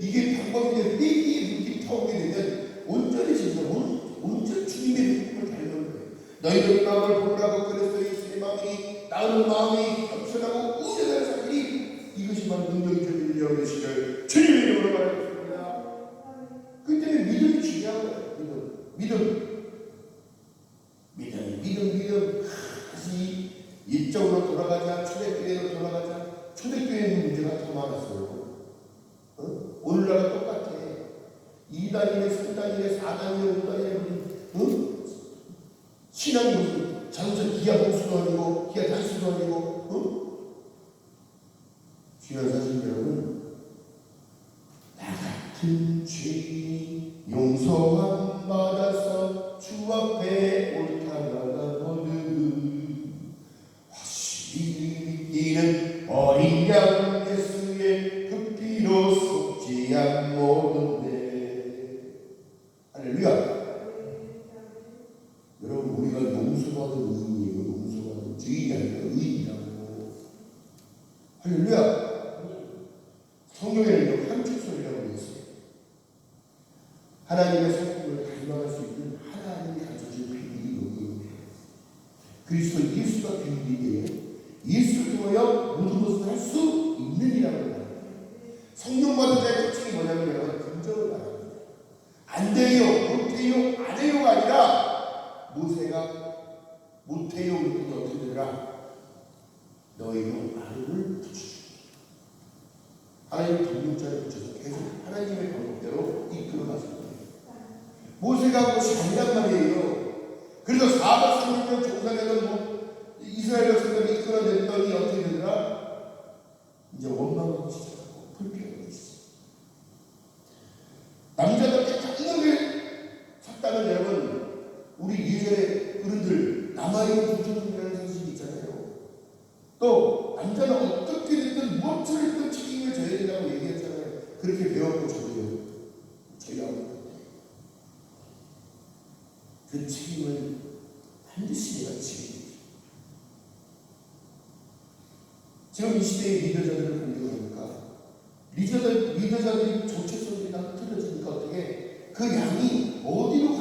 이게 방법인데 삐이 눈길이 터오게 되면 온전히 진짜 온, 온전 주님의 눈길을 닮는 거예요. 너희들 마음을 보라고 그랬어 예수의 마음이 나은 마음이 겸손하고 우대한 사람이 이것이 바로 능력이 되는 영이시를 주님의 이름으로 말합니다. 네. 그 때문에 믿음이 중요한 거예요. 믿음. 믿음. 이래 사단이 온다 이래 응? 신앙이 무슨 자동차 기아 공수도 아니고 기아 단수도 아니고 응? 귀한 사실 여러분 나 같은 죄인이 용서하고 의인이라는 거예요. 의인이라는 할렐루야. 성경에는 이렇게 함축 소리라고 되어 있어요. 하나님의 생각으로 잔단 말이에요. 그래서 436년 종산에는 뭐 이스라엘 백성들이 이끌어냈던 그 책임은 반드시 내가 책임입니다. 지금 이 시대의 리더자들을 공격하니까 리더들, 리더자들이 정체성이 다 틀어지니까 어떻게 그 양이 어디로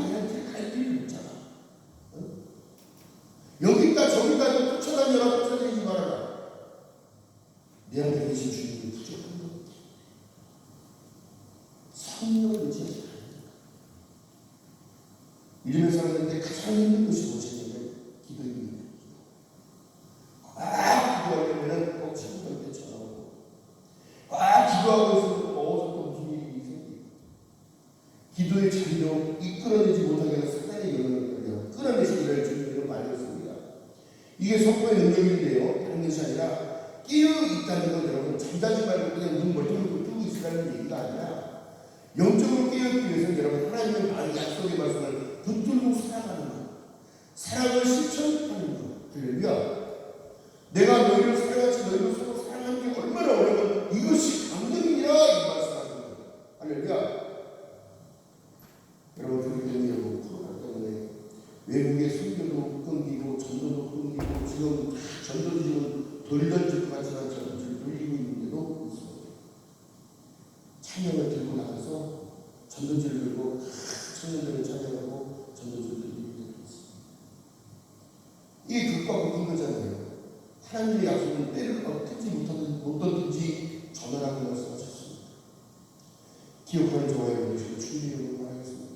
and English anos 기억하는 저와 여러분들에게 주님을 원하겠습니다.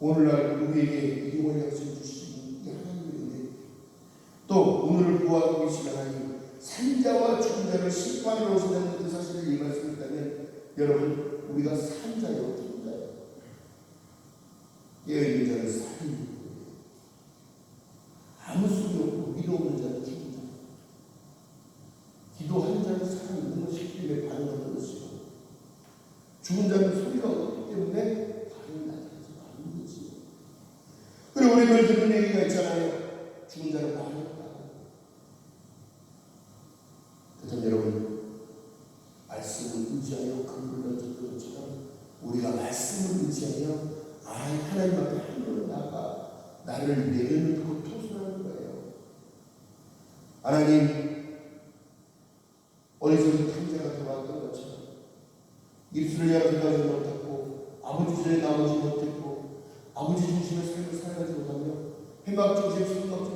오늘날 누구에게 이 원약을 주시는 하나님인데 또 오늘을 구하고 계시는 하나님 산자와 죽은 자를 심판으로 오신다는 그 사실을 이해했습니다면 여러분 우리가 산자요 죽은 자요 예언자는 산입니다. 이걸 들은 얘기가 있잖아요. 죽은 자를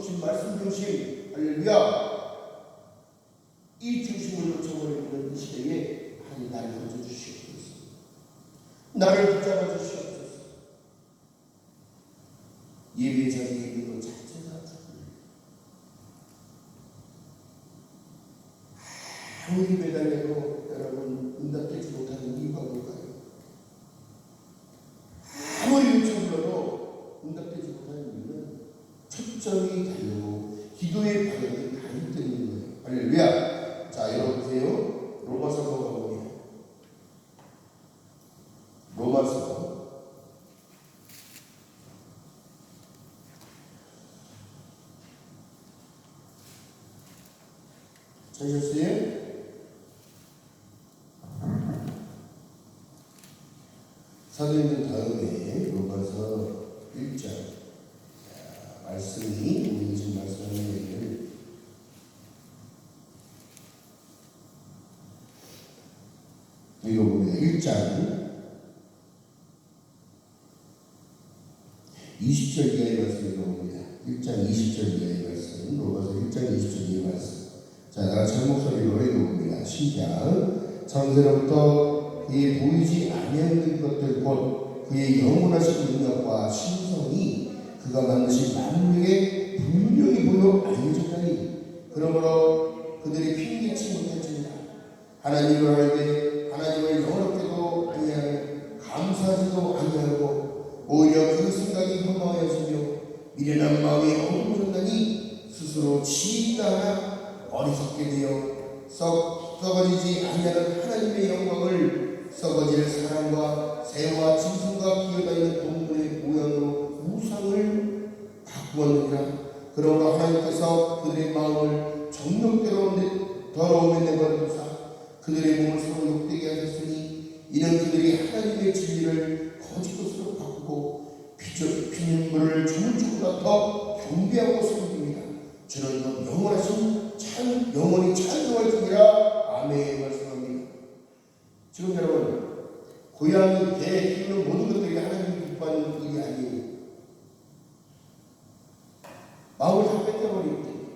중심, 말씀 중심 할렐루야. 이 중심을 이 시대에 하나님 나를 건져 주시옵소서. 나를 붙잡아 주시옵소서. 예배 자리에 있는 것 자체가 아무리 매달려도 여러분 응답되지 못하는 이유가 뭘까요? 아무리 요청불러도 응답되지 못하는 이유는 초점이 다르고 기도의 방향이 다르기 때문인 거예요. 할렐루야. 자, 여러분 보세요. 로마서 가보면 로마서 찾으셨어요? 사도행전 다음에 로마서 1장 자, 말씀이 우리 지금 말씀하는 얘기를 읽어봅니다. 1장 20절 이하의 말씀 읽어봅니다. 1장 20절 이하의 말씀 로마서 1장 20절 이하의 말씀 자, 다 같이 한 목소리로 읽어봅니다. 시작. 창세로부터 그의 보이지 아니하는 것들 곧 그의 영원하신 능력과 신성이 그가 만드신 만물에 분명히 보여 알려졌다니. 그러므로 그들이 핑계치 못할지니라. 하나님을 알되 하나님을 영원롭게도 아니하며 감사하지도 아니하고 오히려 그 생각이 혐오하여지며 미련한 마음이 어물어졌다니 스스로 지나나 어리석게 되어 썩 썩어지지 아니하는 하나님의 영광을 썩어질 사람과 새와 짐승과 기어다니는 동물의 모양으로 우상을 바꾸었느니라. 그러므로 하나님께서 그들의 마음을 정욕대로 내- 더러움에 내버려두사 그들의 몸을 서로 욕되게 하셨으니 이는 그들이 하나님의 진리를 거짓 것으로 바꾸고 피눈물을 조물주보다 더 경배하고 섬깁니다. 주는 그 영원하신 참 영원히 찬송할지니라 아멘 말씀합니다. 지금 여러분 고양이, 개 키우는 모든 것들이 하나님이 기뻐하는 일이 아니에요. 마음을 다 뺏겨버리기 때문에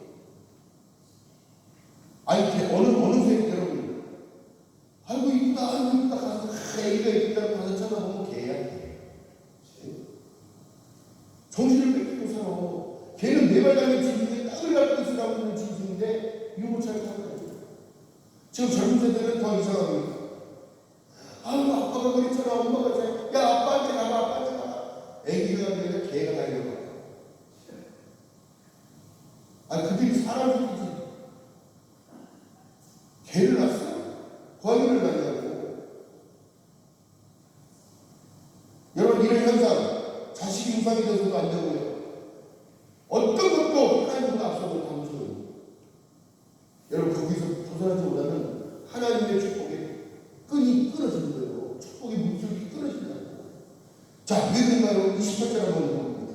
아니 개, 어느 어느 새 여러분 아이고 이쁘다 아이고 이쁘다 가서 아, 애기가 이쁘다고 가서 쳐다보면 개야 개. 정신을 뺏기고 살아. 걔는 네발 달린 짐승인데 땅을 밟고 있으라고 하는 짐승인데 유모차를 타고 다녀. 지금 젊은 세대는 더 이상합니다. 아유 아빠가 그랬잖아 엄마가 그랬잖아 야 아빠한테 가봐 아빠한테 가봐 애기가 아니라 개가 달려가 아 그들이 사람 새끼지 개를 낳았어 고양이를 낳냐고 여러분 이런 현상 자식이 우상이 돼서도 안 되고요 어떤 것도 하나님보다 앞서는 당신은 여러분 거기서 벗어나지 못하는 하나님의 축복에 끈이 끊어지는 거예요. 축복의 물줄기 끊어진다는 거예요. 자, 왜 그런가요? 28절 한번 보봅니다.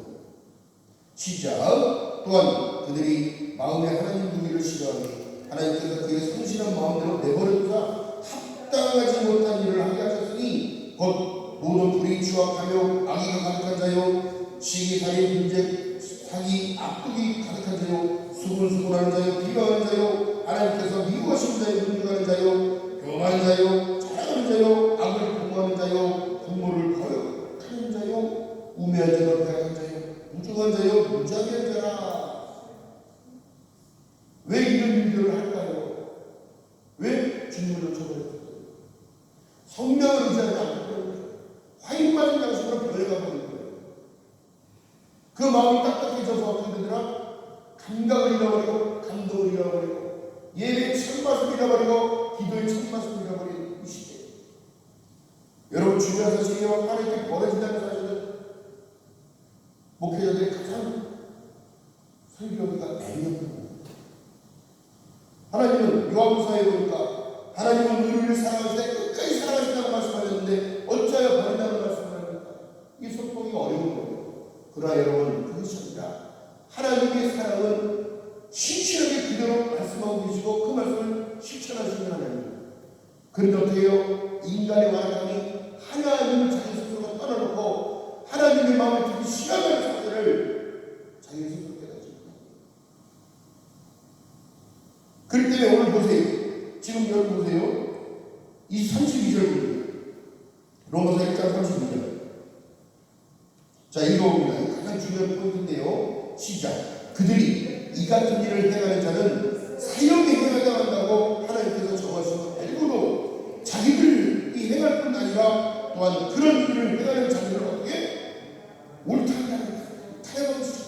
시작. 또한 그들이 마음에 하나님 두기를 싫어하니 하나님께서 그의 성실한 마음대로 내버려두사 합당하지 못한 일을 하게 하셨으니 곧 모든 불의 추악하며 악의가 가득한 자요 시기 살인 분쟁 사기 악독이 가득한 자요 수군수군하는 자요 비방하는 자요 하나님께서 미워하신 자요 분주하는 자요 교만한 자요 자랑하는 자요 악을 공모하는 자요 부모를 거역하는 자요 우매한 자요 배악한 자요 무중한 자요 무자비한 자라 왜 이런 일들을 할까요? 왜 주님을 놓쳐버렸어요? 성령을 의지하지 때문에 화인 맞은 양식으로 변해가 버린 거예요. 그 마음이 딱딱해져서 어떻게 되더라? 감각을 잃어버리고 감동을 잃어버리고 예배의 참맛을 잃어버리고 기도의 참맛을 잃어버린 이 시대. 여러분 중요한 사실이요. 하나님께 벌어진다는 사실은 목회자들이 가장 설교하기가 애매한 겁니다. 요한부서에 보니까 하나님은 의를 사랑하실 때 끝까지 사랑하신다고 말씀하셨는데 어찌하여 버린다는 말씀을 합니까? 이 속보기가 어려운 거예요. 그러나 여러분 아니라 하나님의 사랑은 신실하게 그대로 말씀하고 계시고 그 말씀을 실천하시는 하나님. 그런데 어떻게 해요? 인간의 완악한 이 32절입니다. 로마서 1장 32절. 자. 이거 가장 중요한 포인트인데요. 시작. 그들이 이 같은 일을 행하는 자는 사형에 행하다한다고 하나님께서 정하시고 알고도 자기들이 행할 뿐 아니라 또한 그런 일을 행하는 자들을 어떻게 옳다게 하는 타협을 주시죠.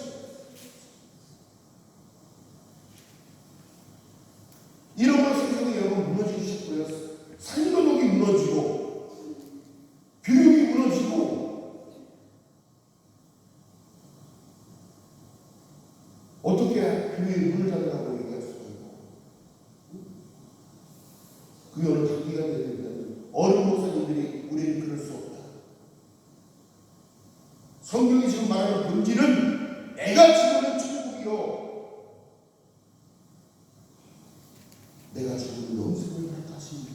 이러면 세상이 여러분 무너지기 쉽고요. 산도덕이 무너지고 교육이 무너지고 어떻게 교회의 문을 닫으라고 얘기할 수가 있고 그게 어느 돼야 됩니다. 어느 목사님들이 우리는 그럴 수 없다. 성경이 지금 말하는 본질은 내가 지금은 천국이요 내가 지금 영생을 할 것입니다.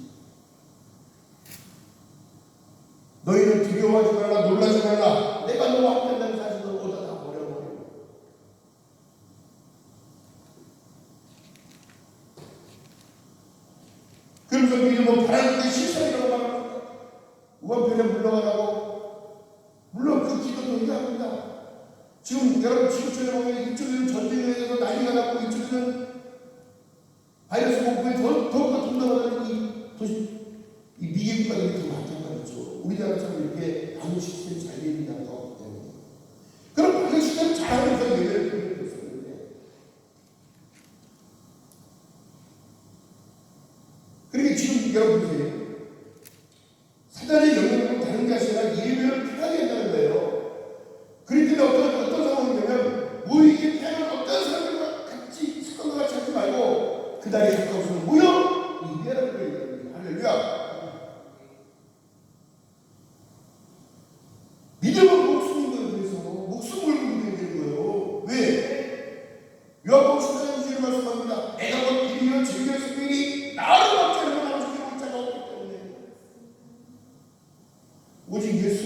너희는 두려워하지 말라 놀라지 말라 내가 너와 함께한다는 사실을 오다 다 버려버려 그러면서 믿음은 바라는데 실상이라고 말합니다 우한편에 물러가라고 물론 그 기도도 이해합니다 지금 여러분 지구촌에 보면 이쪽에는 전쟁에 대해서 난리가 나고 이쪽에는 바이러스 공포에 더, 더욱더 동남아가는 이 도시 이 미개 국가들이 더 많단 말이죠. 우리나라처럼 이렇게 방역 시스템이 잘 되는 나라가 없기 때문에. 그럼 방역 시스템 잘하면서 예외를 표현했었는데. 그러니까 지금 여러분 보세요. 사단의 영향으로 다른 게 아니라 예외를 편하게 한다는 거예요. 그렇기 때문에 어떤, 어떤 상황이냐면 모이게 태어난 어떤 사람들과 같이 습관과 같이 하지 말고 그 다리에 가까워서 모여 이래라는 거예요. 할렐루야. 믿음은 목숨인 거예요. 그래서 목숨 걸고 믿어야 되는 거예요. 왜? 요한복음 14장 2절 말씀합니다. 내가 곧 길이요 진리요 생명이 나를 막지 않으면 아무것도 볼 자가 없기 때문에 오직 예수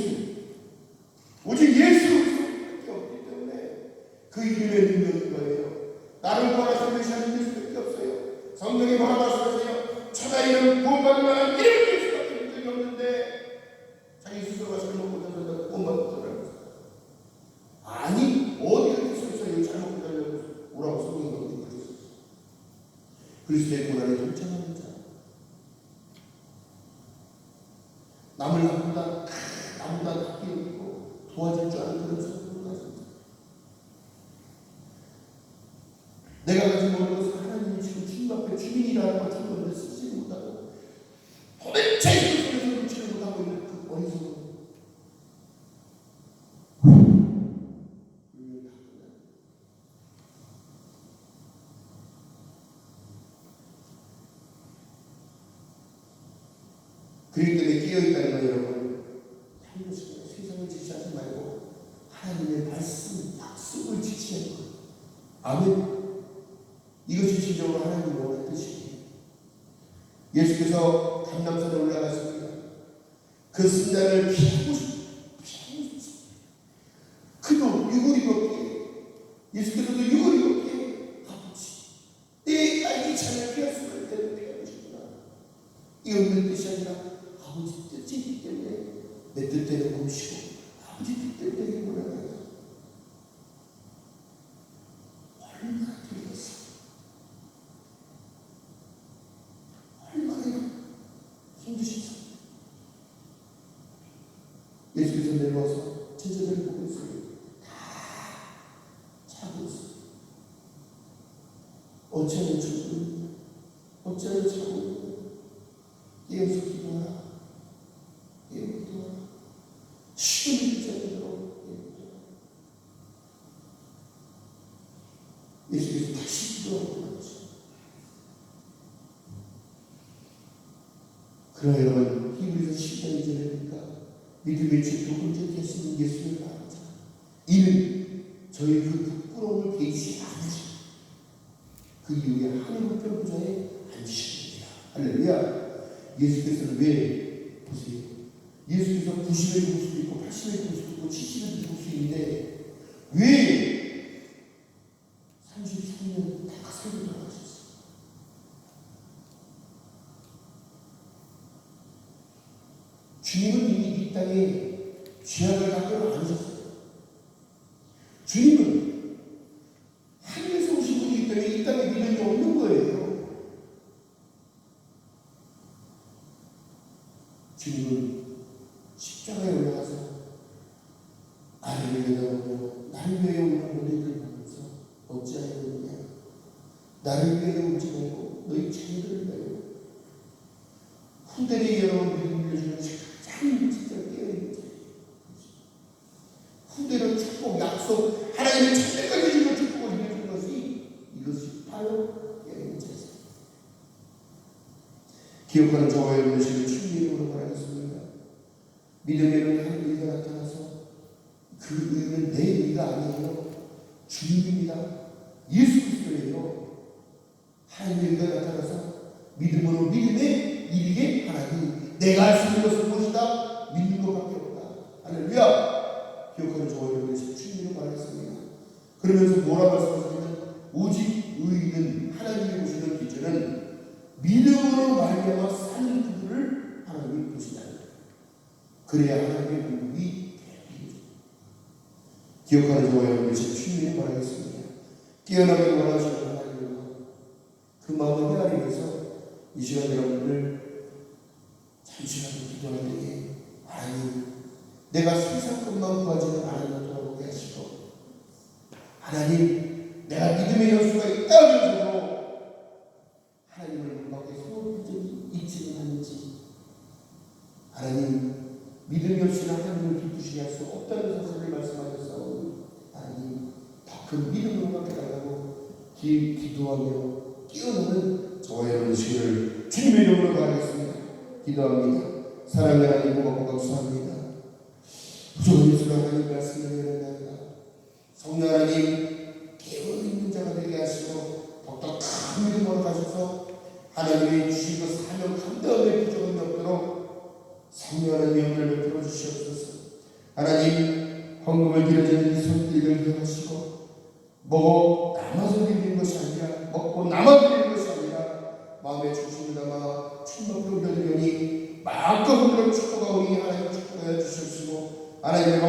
오직 예수 그리스도밖에 없기 때문에 그 이름에 능력인 거예요. 나를 구하라 생명하는 예수밖에 없어요. 성경에 뭐라 말씀하세요? 천하 이름 구원받을 이름 예수밖에 능력이 없는데 자기 스스로가 잘못 못하면서 구원받을 거라고 아니 어디가 계속해서 잘못 못하려고 오라고 성경이 어디 그랬어 그리스도의 고난에 동참하는 자 남을 나보다 나보다 낮게 여기고 도와줄 줄 아는 그런 사람으로 가습니다 내가 가진 모든 것을 하나님이 지금 주님 앞에 주민이라는 걸 주님을 쓰지 못하고 도대체 이 속에서 놓치지 못하고 있는 그 어리석은 그렇기 때문에 깨어있다는 거 여러분 살려주세요. 세상을 지시하지 말고 하나님의 말씀, 약속을 지키는 것 아멘 이것이 진정으로 하나님이 원하는 뜻이에요 예수께서 감남산에 올라가십니다. 그 순간을 피하고 싶 피하고 싶 그도 유골이 걷기에 예수께서도 유골이 걷기에 아버지 내가 이 잔을 피할 수가 있다는 피하고 싶구나 이 없는 뜻이 아니라 아버지 뜻이기 때문에 내 뜻대로 멈추고 아버지 뜻대로 내게 몰아가요 얼마나 두려웠어 얼마나 힘드시죠 예수께서 내려와서 제자들을 보고 있어요 다. 자고 있어요 자고 있느냐 어찌하여 자고 예수 기도하라 예수 기도하라 되지 않도록 예수께서 다시 기도하고 나왔죠 그러나 여러분 히브리서 10장이 지나니까 믿음의 주 두번째 되시는 예수를 말하자. 이는 저희 그 부끄러움을 개의치 않으시 그 이후에 하늘 편부자에 앉으십니다. 할렐루야. 예수께서는 왜 보세요? 예수께서 90의 모습도 있고 80의 모습도 있고 70의 모습도 있는데 왜 33년 다 살고 돌아가셨어요 주님은 이미 이 땅에 죄악을 갖고 안으셨어요. 주님은 하늘에서 오신 분이기 때문에 이 땅에 미련이 없는 거예요. 주님은 십자가에 올라가서 나를 위하여 나를 위하여 오는 너희들 보면서 어찌하였느냐 나를 위하여 오지 말고 너희 자녀들을 위하여 후대에 여러분 믿음을 주는 가장 진짜 깨어있는 후대로 축복 약속 하나님의 천대까지 주는 축복을 해주는 것이 이것이 바로 깨어있는 자세 기억하는 저와 여러분의 주님의 이름으로 바라겠습니다 믿음의 하나님 의가 나타나서 그 의는 내 의가 아니에요. 주님입니다. 예수 그리스도예요. 하나님의 의가 나타나서 믿음으로 믿음에 이르게 하나님 내가 할 수 있는 것은 무엇이다? 믿는 것밖에 없다. 할렐루야. 기억하는 저와 여러분의 주님으로 바라겠습니다. 그러면서 뭐라 말씀하시냐면 오직 의는 하나님이 보시는 기준은 믿음으로 말미암아 사는 그들을 하나님이 보시다. 그래야 하나님의 공급이 기억하는 저와 여러분의 주님을 바라겠습니다. 깨어나길 원하시는 하나님과 그 마음을 헤아리 위해서 이 시간 여러분들 잠시라도 때에 하나님 내가 세상 것만 구하지는 돌아보게 하시고 하나님 내가 믿음의 연수가 있다면서도 하나님을 문 밖에 세워본 적이 있지는 않는지 하나님 믿음이 없이는 하나님을 기쁘시게 할 수 없다는 사실을 말씀하셨사오니 하나님 더 큰 믿음으로 깨달고 기, 기도하며 깨어나는 저와 여러분 시를 주님의 이름으로 바라겠습니다. 기도합니다. 사랑하는 하나님 고맙고 감사합니다. 부족한 예수가 하나님 말씀을 내려나이다. 성령 하나님 깨어있는 자가 되게 하시고 더욱더 큰 믿음으로 가셔서 하나님의 그 사명 감당의 부족함이 없도록 성령 하나님 영을 베풀어 주시옵소서. 하나님 헌금을 드려지는 이 손길을 기억하시고 먹어 남아서 드리는 것이 아니라 먹고 남아 드리는 것이 아니라 마음에 중심을 담아 변경이 마음껏 흔들어 축복하오니 하나님 축복하여 주시옵시고 하나님의